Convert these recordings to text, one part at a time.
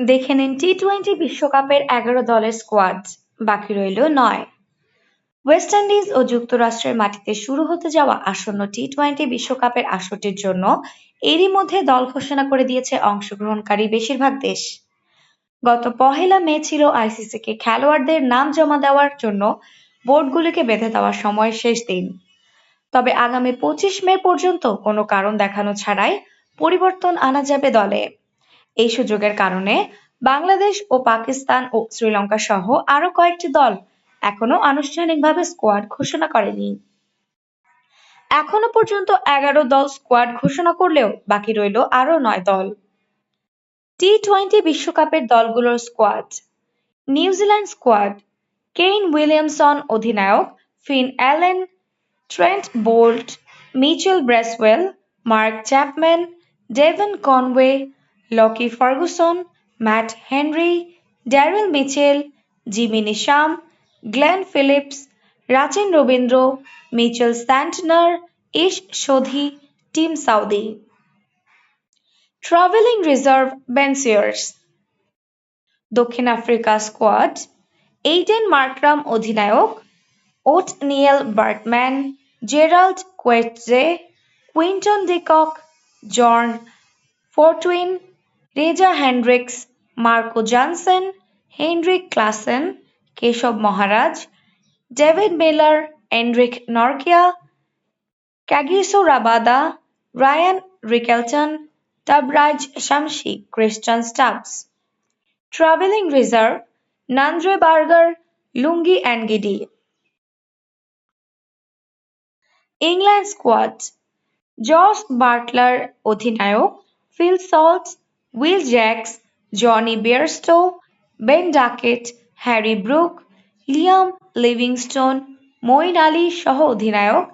দেখে নিন টি টোয়েন্টি বিশ্বকাপের এগারো দলের স্কোয়াড বাকি রইল নয়। ওয়েস্ট ইন্ডিজ ও যুক্তরাষ্ট্রের মাটিতে শুরু হতে যাওয়া আসন্ন টি টোয়েন্টি বিশ্বকাপের আসরটির জন্য এরই মধ্যে দল ঘোষণা করে দিয়েছে অংশগ্রহণকারী বেশিরভাগ দেশ। গত পহেলা মে ছিল আইসিসিকে খেলোয়াড়দের নাম জমা দেওয়ার জন্য বোর্ডগুলিকে বেঁধে দেওয়ার সময় শেষ দিন। তবে আগামী পঁচিশ মে পর্যন্ত কোনো কারণ দেখানো ছাড়াই পরিবর্তন আনা যাবে দলে। এই সুযোগের কারণে বাংলাদেশ ও পাকিস্তান ও শ্রীলঙ্কা সহ আরও কয়েকটি দল এখনও আনুষ্ঠানিকভাবে স্কোয়াড ঘোষণা করেনি। এখনও পর্যন্ত এগারো দল স্কোয়াড ঘোষণা করলেও বাকি রইল আরও নয় দল। টি টোয়েন্টি বিশ্বকাপের দলগুলোর squad New Zealand squad Kane Williamson অধিনায়ক Finn Allen Trent Boult Mitchell Bracewell Mark Chapman Devon Conway Lockie Ferguson Matt Henry Daryl Mitchell Jimmy Neesham Glenn Phillips Rachin Ravindra Mitchell Santner Ish Sodhi Tim Southee travelling reserve Ben Sears দক্ষিণ Africa squad Aiden Markram অধিনায়ক Ottniel Baartman Gerald Coetzee Quinton de Kock Bjorn Fortuin Reeza Hendricks Marco Jansen, Heinrich Klaasen, Keshav Maharaj, David Miller Anrich Nortje, Kagiso Rabada, Ryan Rickelton Tabraiz Shamsi Tristan Stubbs travelling reserve, Nandre Burger, Lungi and England squad, Jos Buttler অধিনায়ক, Phil Salt Will Jacks Jonny Bairstow Ben Duckett Harry Brook Liam Livingstone Moeen Ali সহ অধিনায়ক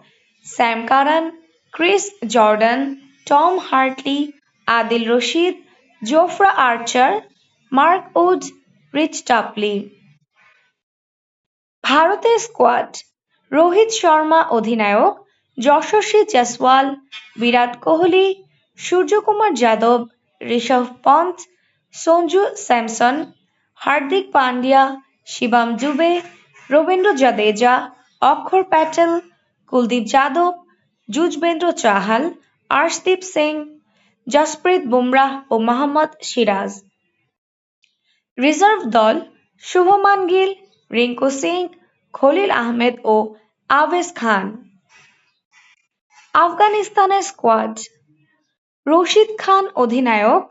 Sam Curran Chris Jordan Tom Hartley Adil Rashid Jofra Archer Mark Wood Reece Topley ভারতের squad Rohit Sharma অধিনায়ক, যশস্বী জয়সওয়াল, বিরাট কোহলি, সূর্যকুমার যাদব ঋষভ পন্থ সঞ্জু স্যামসন হার্দিক পান্ডিয়া শিবাম জুবে রবীন্দ্র জাদেজা অক্ষর প্যাটেল কুলদীপ যাদব যুজবেন্দ্র চাহাল আর্শদীপ সিং জসপ্রীত বুমরাহ ও Mohammed Siraj reserve দল শুভমান গিল রিঙ্কু সিং খলিল আহমেদ ও আভেজ খান আফগানিস্তানের squad Rashid Khan অধিনায়ক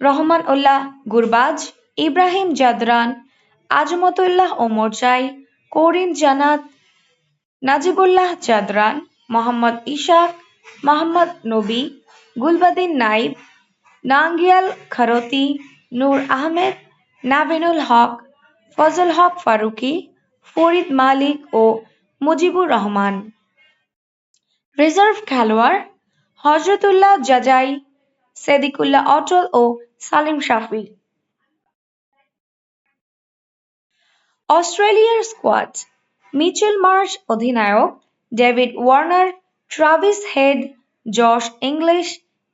রহমান উল্লাহ গুরবাজ, ইব্রাহিম জাদরান, আজমতুল্লাহ ওমরচাই করিম জানাত নাজিবুল্লাহ জাদরান, মোহাম্মদ ইশাক, মোহাম্মদ নবী, গুলবাদিন নাইব, নাঙ্গিয়াল খারতি, নূর আহমেদ, নাবিনুল হক, ফজল হক ফারুকি, ফরিদ মালিক ও মুজিবুর রহমান। রিজার্ভ খেলোয়াড় হজরতুল্লাহ জাজাই, সেদিকুল্লাহ অটল ও সালিম শাফি। অস্ট্রেলিয়ার স্কোয়াড, মিচেল মার্শ অধিনায়ক, David Warner, Travis Head, Josh Inglis,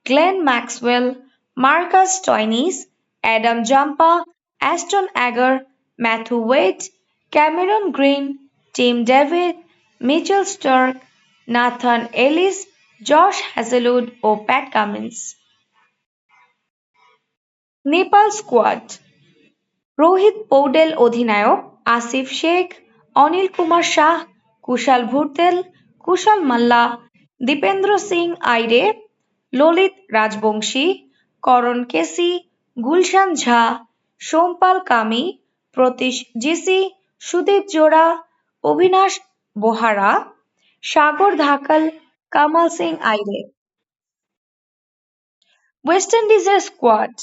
Glenn Maxwell, Marcus Stoinis Adam Zampa, Ashton Agar, Matthew Wade, Cameron Green, Tim David, Mitchell Starc, Nathan Ellis Josh Hazlewood ও Pat Cummins Nepal squad Rohit Paudel অধিনায়ক আসিফ শেখ, অনিল কুমার শাহ, কুশাল ভুরতেল কুশাল মাল্লা, দীপেন্দ্র সিং আইরে, ললিত রাজবংশী, করণ কেসি, গুলশান ঝা, সোমপাল কামি, প্রতীশ GC, Sudip জোড়া অভিনাশ বোহারা, সাগর Dhakal Kamal Singh Airee West ইন্ডিজের squad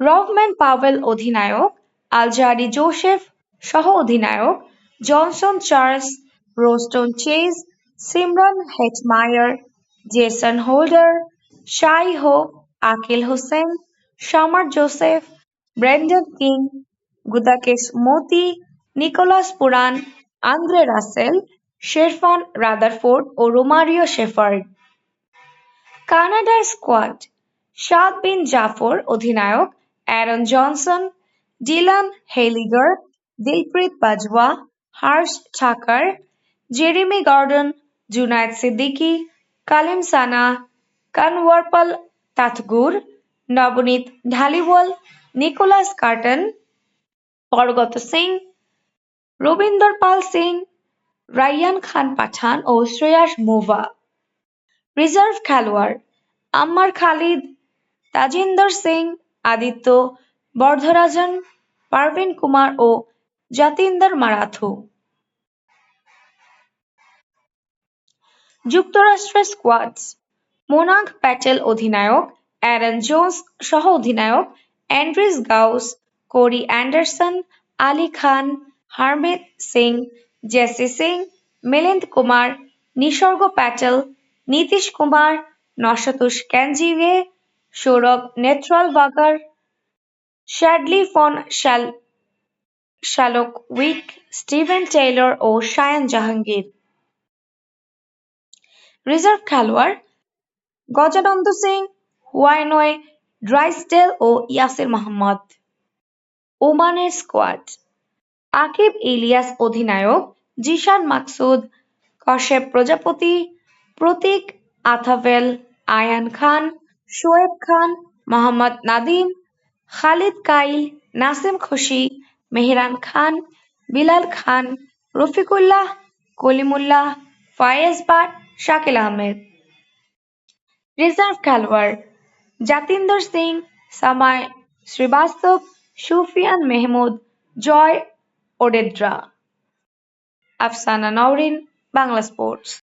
Rovman Powell অধিনায়ক Alzarri Joseph সহ অধিনায়ক Johnson Charles Roston Chase Shimron Hetmyer Jason Holder Shai Hope Akeal Hosein Shamar Joseph Brandon King Gudakesh Motie Nicholas Pooran Andre Russell Sherfane, Rutherford ও Romario Shepherd. কানাডার squad Saad বিন জাফর অধিনায়ক, Aaron Johnson, Dillon Heyliger Dilpreet Bajwa Harsh Thaker, Jeremy Gordon, Junaid Siddiqui, Kaleem Sana, Kanwarpal Tathgur, Navneet Dhaliwal, Nicholas Kirton Pargat Singh Ravinder Pal Singh Raiyan Khan Pathan ও Shreyas Movva. Reserve খেলোয়াড় আম্মার খালিদ, তাজিন্দর সিং, আদিত্য, বর্ধরাজন, পারভিন কুমার ও জাতিন্দর মারাথু। যুক্তরাষ্ট্রের squad monk Patel অধিনায়ক, Aaron Jones সহ অধিনায়ক, Andries Gous, Corey Anderson, Ali Khan, Harmeet Singh Jessy Singh, Milind Kumar, Nisarg Patel, Nitish Kumar, Nosthush Kenjige Saurabh Netravalkar Shadley van Schal, Schalkwyk, Steven Taylor ও Shayan Jahangir. Reserve খেলোয়াড় গজানন্দ সিং, হুয়াইনয়, ড্রাইসডেল ও ইয়াসির মোহাম্মদ ওমানের squad. Akib Ilias অধিনায়ক, জিশান মাকসুদ কশেপ প্রজাপতি, প্রতীক আথাভেল আয়ান খান, শোয়েব খান, Mohammad Nadim, Khalid Kail, Naseem Khushi Mehran Khan, Bilal Khan, Rafiqullah, Kaleemullah, Fayyaz Butt, Shakeel Ahmad. Reserve খেলোয়াড়, জাতিন্দর সিং, সামায় শ্রীবাস্তব, সুফিয়ান মেহমুদ, জয় Oredra. Afsana Nourin, Bangla Sports